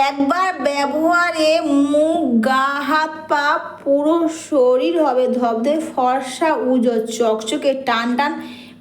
একবার ব্যবহারে মুখ, গা, হাত, পা, পুরো শরীর হবে ধবধে ফর্সা উজো, চকচকে, টান টান।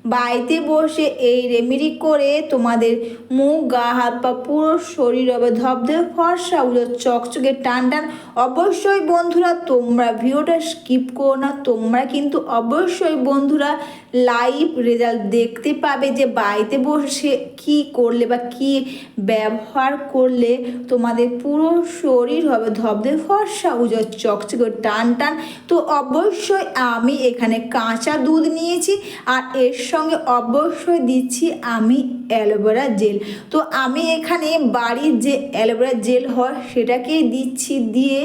বাড়িতে বসে এই রেমেডি করে তোমাদের মুখ, গা, হাত, পা, পুরো শরীর হবে ধবধে ফর্সা উজো, চকচকে, টান টান। অবশ্যই বন্ধুরা, তোমরা ভিডিওটা স্কিপ করো না, তোমরা কিন্তু অবশ্যই বন্ধুরা লাইভ রেজাল্ট দেখতে পাবে যে বাড়িতে বসে কি করলে বা কি ব্যবহার করলে তোমাদের পুরো শরীর হবে ধবধে ফর্সা, উজর, চকচকে টান টান তো অবশ্যই আমি এখানে কাঁচা দুধ নিয়েছি আর এর সঙ্গে অবশ্যই দিচ্ছি আমি অ্যালোভেরা জেল। তো আমি এখানে বাড়ির যে অ্যালোভেরা জেল হয় সেটাকেই দিচ্ছি দিয়ে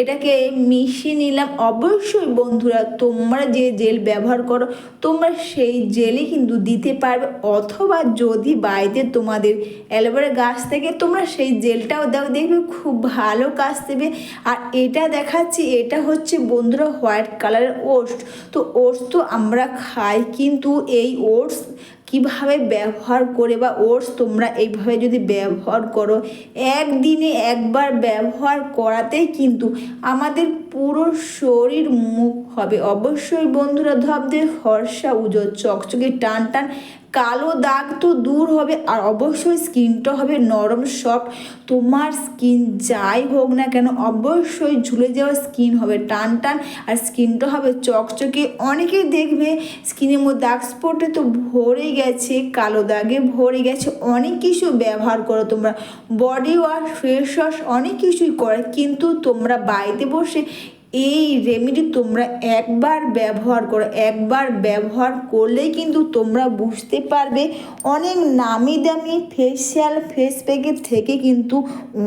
এটাকে মিশিয়ে নিলাম। অবশ্যই বন্ধুরা, তোমরা যে জেল ব্যবহার করো, তোমরা সেই জেলই কিন্তু দিতে পারবে। অথবা যদি বাড়িতে তোমাদের অ্যালোভেরা গাছ থেকে, তোমরা সেই জেলটাও দাও, দেখবে খুব ভালো কাজ দেবে। আর এটা দেখাচ্ছি, এটা হচ্ছে বন্ধুরা হোয়াইট কালারের ওটস। তো ওটস তো আমরা খাই, কিন্তু এই ওটস কীভাবে ব্যবহার করে বা ওটস তোমরা এইভাবে যদি ব্যবহার করো, একদিনে একবার ব্যবহার করাতেই কিন্তু আমাদের পুরো শরীর মুখ হবে। অবশ্যই বন্ধুরা ধবদের ফর্সা উজো চকচকে টান টান কালো দাগ তো দূর হবে আর অবশ্যই স্কিনটা হবে নরম, সফট। তোমার স্কিন যাই হোক না কেন, অবশ্যই ঝুলে যাওয়া স্কিন হবে, টান টান। আর স্কিনটা হবে চকচকে। অনেকেই দেখবে স্কিনের মধ্যে দাগ স্পটে তো ভরে গেছে, কালো দাগে ভরে গেছে। অনেক কিছু ব্যবহার করো তোমরা। বডি ওয়াশ, ফেস ওয়াশ অনেক কিছুই করে। কিন্তু তোমরা বাড়িতে বসে এই রেমেডি তোমরা একবার ব্যবহার করো, একবার ব্যবহার করলেই কিন্তু তোমরা বুঝতে পারবে। অনেক নামি দামি ফেসিয়াল ফেস প্যাকের থেকে কিন্তু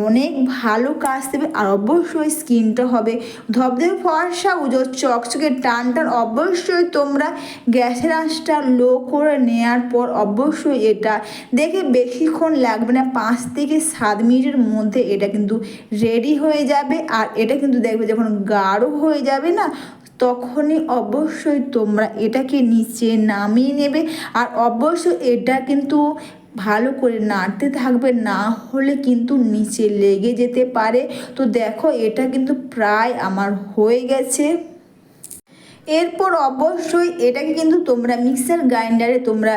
অনেক ভালো কাজ দেবে আর অবশ্যই স্কিনটা হবে। ধবধবে ফর্সা উজো চকচকে, টান টান, অবশ্যই তোমরা গ্যাসের আঁচটা লো করে নেওয়ার পর অবশ্যই এটা দেখে বেশিক্ষণ লাগবে না, পাঁচ থেকে সাত মিনিটের মধ্যে এটা কিন্তু রেডি হয়ে যাবে। আর এটা কিন্তু দেখবে যখন গাঢ় হয়ে যাবে না, তখনই অবশ্যই তোমরা এটাকে নিচে নামিয়ে নেবে আর অবশ্যই এটা কিন্তু ভালো করে নাড়তে থাকবে, না হলে কিন্তু নিচে লেগে যেতে পারে। তো দেখো এটা কিন্তু প্রায় আমার হয়ে গেছে। এরপর অবশ্যই এটাকে কিন্তু তোমরা মিক্সার গ্রাইন্ডারে তোমরা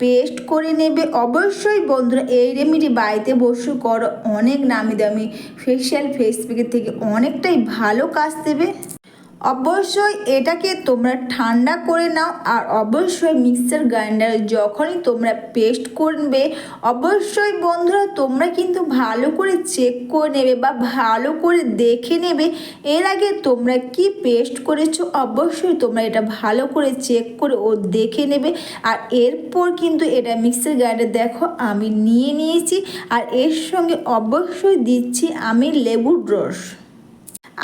পেস্ট করে নেবে। অবশ্যই বন্ধুরা, এই রেমিডি বাড়িতে বসে করো। অনেক নামি দামি ফেসিয়াল ফেস থেকে অনেকটাই ভালো কাজ দেবে। অবশ্যই এটাকে তোমরা ঠান্ডা করে নাও আর অবশ্যই মিক্সার গ্রাইন্ডারে যখনই তোমরা পেস্ট করবে, অবশ্যই বন্ধুরা তোমরা কিন্তু ভালো করে চেক করে নেবে বা ভালো করে দেখে নেবে এর আগে তোমরা কি পেস্ট করেছ, অবশ্যই তোমরা এটা ভালো করে চেক করে ও দেখে নেবে। আর এরপর কিন্তু এটা মিক্সার গ্রাইন্ডার দেখো আমি নিয়ে নিয়েছি আর এর সঙ্গে অবশ্যই দিচ্ছি আমি লেবুর রস।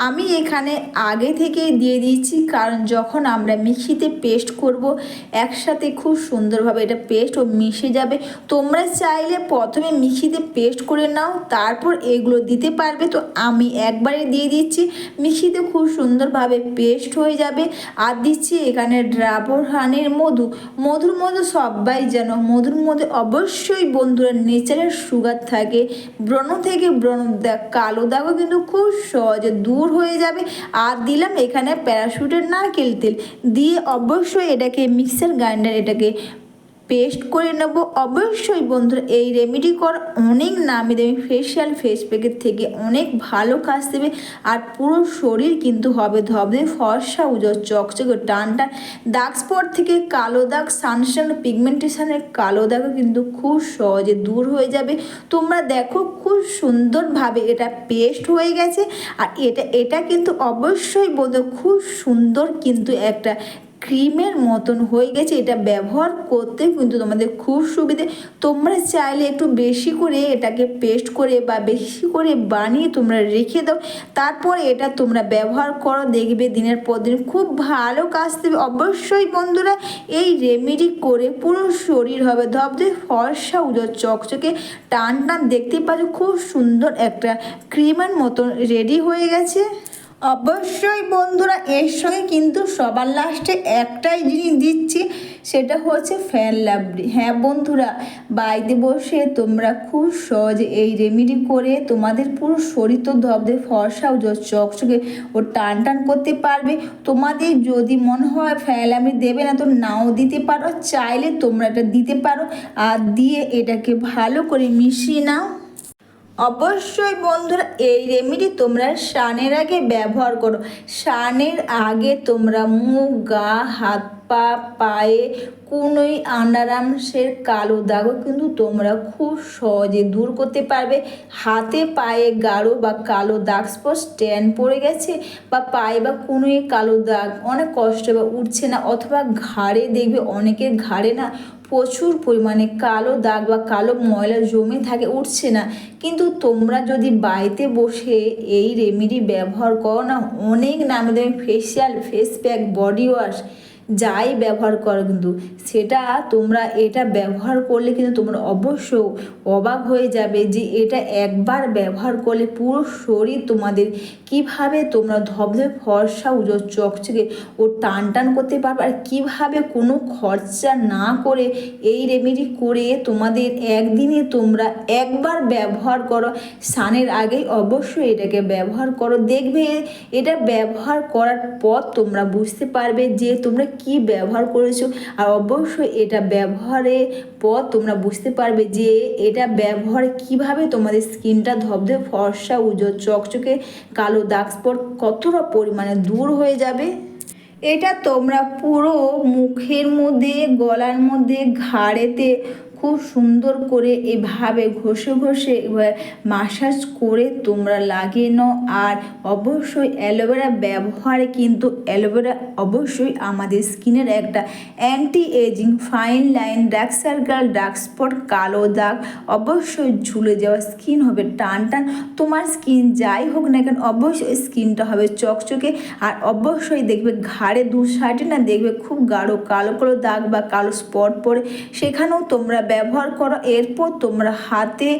আমি এখানে আগে থেকেই দিয়ে দিয়েছি, কারণ যখন আমরা মিক্সিতে পেস্ট করব, একসাথে খুব সুন্দরভাবে এটা পেস্ট ও মিশে যাবে। তোমরা চাইলে প্রথমে মিক্সিতে পেস্ট করে নাও, তারপর এগুলো দিতে পারবে। তো আমি একবারে দিয়ে দিচ্ছি, মিক্সিতে খুব সুন্দরভাবে পেস্ট হয়ে যাবে। আর দিচ্ছি এখানে ড্রাবর হানির মধু। মধুর মধু সবাই যেন মধুর মধ্যে অবশ্যই বন্ধুরা নেচারের সুগার থাকে। ব্রণ থেকে ব্রণ, দেখ, কালো দাগও কিন্তু খুব সহজে, দূর দূর হয়ে যাবে। আর দিলাম এখানে প্যারাশুটের নারকেল তেল। দিয়ে অবশ্যই এটাকে মিক্সার গ্রাইন্ডার এটাকে পেস্ট করে নেব। অবশ্যই বন্ধুরা, এই রেমেডি কর অনেক নামি দামি ফেসিয়াল ফেস প্যাকের থেকে অনেক ভালো কাজ দেবে আর পুরো শরীর কিন্তু হবে ধবধে ফর্সা উজো চকচকে টান টান দাগ স্পট থেকে কালো দাগ সানস্টান পিগমেন্টেশনের কালো দাগও কিন্তু খুব সহজে দূর হয়ে যাবে। তোমরা দেখো খুব সুন্দরভাবে এটা পেস্ট হয়ে গেছে। আর এটা এটা কিন্তু অবশ্যই বলতো খুব সুন্দর কিন্তু একটা ক্রিমের মতন হয়ে গেছে, এটা ব্যবহার করতে কিন্তু তোমাদের খুব সুবিধে। তোমরা চাইলে একটু বেশি করে এটাকে পেস্ট করে বা বেশি করে বানিয়ে তোমরা রেখে দাও। তারপর এটা তোমরা ব্যবহার করো, দেখবে দিনের পর দিন খুব ভালো কাজ দেবে। অবশ্যই বন্ধুরা, এই রেমেডি করে পুরো শরীর হবে। ধবধে ফর্সা উজো চকচকে, টান টান, দেখতে পাচ্ছ খুব সুন্দর একটা ক্রিমের মতন রেডি হয়ে গেছে। অবশ্যই বন্ধুরা, এর সঙ্গে কিন্তু সবার লাস্টে একটাই জিনিস দিচ্ছি, সেটা হচ্ছে ফ্যান লাভলি হ্যাঁ বন্ধুরা, বাড়িতে বসে তোমরা খুব সহজে এই রেমেডি করে তোমাদের পুরো শরীর তো ধবধে ফর্সা ও চকচকে ও টান টান করতে পারবে। তোমাদের যদি মনে হয় ফ্যান লাভলি দেবে না, তো নাও দিতে পারো, চাইলে তোমরা এটা দিতে পারো। আর দিয়ে এটাকে ভালো করে মিশিয়ে নাও। অবশ্যই বন্ধুরা, এই রেমেডি তোমরা স্নানের আগে ব্যবহার করো। স্নানের আগে তোমরা মুখ, গা, হাত, পা, পায়ে কোনোই আন্ডারামসের কালো দাগও কিন্তু তোমরা খুব সহজে দূর করতে পারবে। হাতে, পায়ে গাঢ় বা কালো দাগ স্পট স্ট্যান্ড পড়ে গেছে বা পায়ে বা কোনোই কালো দাগ, অনেক কষ্ট বা উঠছে না অথবা ঘাড়ে দেখবে অনেকের ঘাড়ে না প্রচুর পরিমাণে কালো দাগ বা কালো ময়লা জমে থাকে, উঠছে না। কিন্তু তোমরা যদি বাড়িতে বসে এই রেমেডি ব্যবহার করো না, অনেক নামে দামি facial face pack body wash যাই ব্যবহার করো কিন্তু সেটা তোমরা এটা ব্যবহার করলে কিন্তু তোমরা অবশ্য অবাক হয়ে যাবে যে এটা একবার ব্যবহার করলে পুরো শরীর তোমাদের কীভাবে তোমরা ধবধবে, ফর্সা, উজো, চকচকে ও টান টান করতে পারবে আর কীভাবে কোনো খরচা না করে এই রেমেডি করে তোমাদের একদিনে তোমরা একবার ব্যবহার করো। স্নানের আগেই অবশ্যই এটাকে ব্যবহার করো। দেখবে এটা ব্যবহার করার পর তোমরা বুঝতে পারবে যে তোমরা কি ব্যবহার করেছ? আর অবশ্যই এটা ব্যবহারে পর তোমরা বুঝতে পারবে যে এটা ব্যবহার কীভাবে তোমাদের স্কিনটা ধবধে, ফর্সা, উজ্জ্বল, চকচকে, কালো দাগ স্পট কতটা পরিমাণে দূর হয়ে যাবে? এটা তোমরা পুরো মুখের মধ্যে, গলার মধ্যে, ঘাড়েতে খুব সুন্দর করে এভাবে ঘষে ঘষে মাসাজ করে তোমরা লাগিয়ে নাও। আর অবশ্যই অ্যালোভেরা ব্যবহারে কিন্তু অ্যালোভেরা অবশ্যই আমাদের স্কিনের একটা anti ageing fine line dark circle dark spot কালো দাগ অবশ্যই ঝুলে যাওয়া স্কিন হবে টান টান। তোমার স্কিন যাই হোক না কেন অবশ্যই স্কিনটা হবে চকচকে। আর অবশ্যই দেখবে ঘাড়ে দু সাইডে না দেখবে খুব গাঢ় কালো কালো দাগ বা কালো স্পট পড়ে। সেখানেও তোমরা ব্যবহার করো। এরপর তোমরা হাতে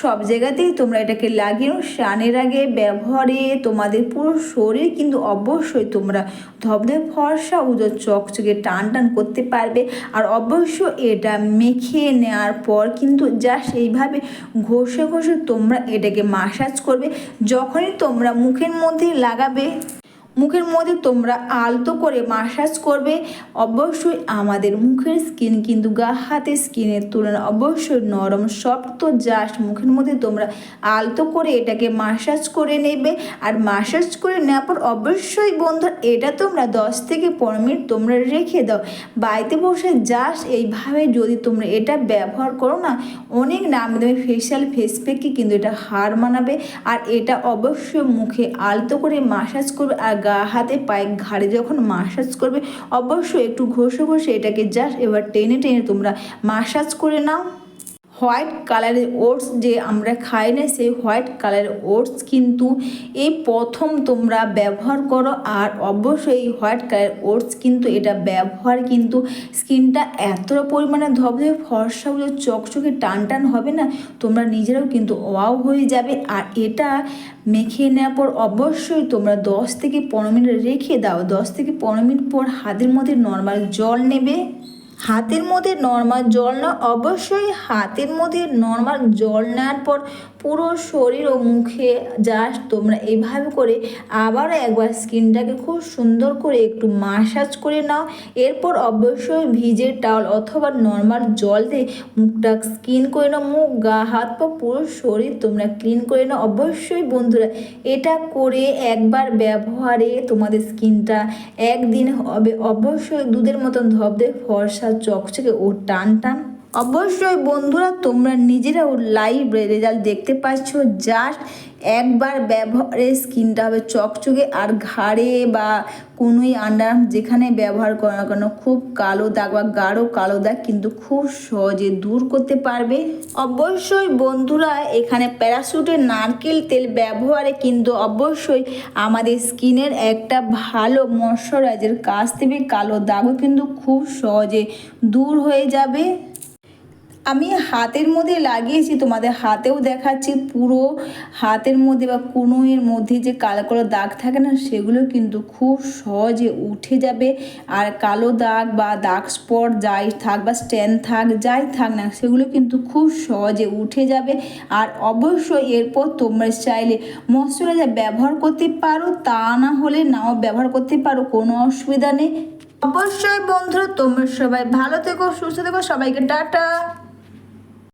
সব জায়গাতেই তোমরা এটাকে লাগিয়ে স্নানের আগে ব্যবহারে তোমাদের পুরো শরীর কিন্তু অবশ্যই তোমরা ধবধে ফর্সা উজো চকচকে টান টান করতে পারবে। আর অবশ্য এটা মেখে নেওয়ার পর কিন্তু জাস্ট এইভাবে ঘষে ঘষে তোমরা এটাকে মাসাজ করবে। যখনই তোমরা মুখের মধ্যে লাগাবে মুখের মধ্যে তোমরা আলতো করে মাসাজ করবে। অবশ্যই আমাদের মুখের স্কিন কিন্তু গা হাতের স্কিনের তুলনায় অবশ্যই নরম সফট তো জাস্ট মুখের মধ্যে তোমরা আলতো করে এটাকে মাসাজ করে নেবে। আর মাসাজ করে নেওয়ার পর অবশ্যই বন্ধু এটা তোমরা দশ থেকে পনেরো মিনিট তোমরা রেখে দাও। বাড়িতে বসে জাস্ট এইভাবে যদি তোমরা এটা ব্যবহার করো না, অনেক নামি দামি ফেশিয়াল ফেস প্যাককে কিন্তু এটা হার মানাবে। আর এটা অবশ্যই মুখে আলতো করে মাসাজ করবে। আর গা, হাতে পায়ে ঘাড়ে যখন মাসাজ করবে, অবশ্যই একটু ঘষে ঘষে এটাকে জাস্ট এবার টেনে টেনে তোমরা মাসাজ করে নাও। হোয়াইট কালারের ওটস যে আমরা খাই না, সেই হোয়াইট কালারের ওটস কিন্তু এই প্রথম তোমরা ব্যবহার করো আর অবশ্যই হোয়াইট কালারের ওটস কিন্তু এটা ব্যবহার কিন্তু স্কিনটা এতটা পরিমাণে ধবধবে ফর্সা চকচকে টান টান হবে না, তোমরা নিজেরাও কিন্তু ওয়াও হয়ে যাবে। আর এটা মেখে নেওয়ার পর অবশ্যই তোমরা দশ থেকে পনেরো মিনিট রেখে দাও। দশ থেকে পনেরো মিনিট পর হাতের মধ্যে নর্মাল জল নেবে। হাতের মধ্যে নর্মাল জল না অবশ্যই হাতের মধ্যে নর্মাল জল নেওয়ার পর পুরো শরীর ও মুখে জাস্ট তোমরা এইভাবে করে আবারও একবার স্কিনটাকে খুব সুন্দর করে একটু মাসাজ করে নাও। এরপর অবশ্যই ভিজে টাওয়াল অথবা নর্মাল জল দিয়ে মুখটা স্কিন করে নাও। মুখ, গা, হাত, পা পুরো শরীর তোমরা ক্লিন করে নাও। অবশ্যই বন্ধুরা, এটা করে একবার ব্যবহারে তোমাদের স্কিনটা একদিন হবে। অবশ্যই দুধের মতন ধবধে ফর্সা, চকচকে ও টান টান অবশ্যই বন্ধুরা, তোমরা নিজেরাও লাইভ রেজাল্ট দেখতে পাচ্ছ। জাস্ট একবার ব্যবহারে স্কিনটা হবে চকচকে আর ঘাড়ে বা কোনোই আন্ডার যেখানে ব্যবহার করো না কেন, খুব কালো দাগ বা গাঢ় কালো দাগ কিন্তু খুব সহজে দূর করতে পারবে। অবশ্যই বন্ধুরা, এখানে প্যারাশুটের নারকেল তেল ব্যবহারে কিন্তু অবশ্যই আমাদের স্কিনের একটা ভালো ময়শ্চারাইজার কাজ দেবে কালো দাগও কিন্তু খুব সহজে দূর হয়ে যাবে। আমি হাতের মধ্যে লাগিয়েছি, তোমাদের হাতেও দেখাচ্ছি, পুরো হাতের মধ্যে বা কুনোয়ের মধ্যে যে কালো কালো দাগ থাকে না, সেগুলো কিন্তু খুব সহজে উঠে যাবে। আর কালো দাগ বা দাগ স্পট যাই থাক বা স্ট্যান্ড থাক, যাই থাক না, সেগুলো কিন্তু খুব সহজে উঠে যাবে। আর অবশ্যই এরপর তোমরা চাইলে ময়শ্চারাইজার ব্যবহার করতে পারো, তা না হলে নাও ব্যবহার করতে পারো, কোনো অসুবিধা নেই। অবশ্যই বন্ধুরা, তোমরা সবাই ভালো থেকো, সুস্থ থেকো, সবাইকে টাটা।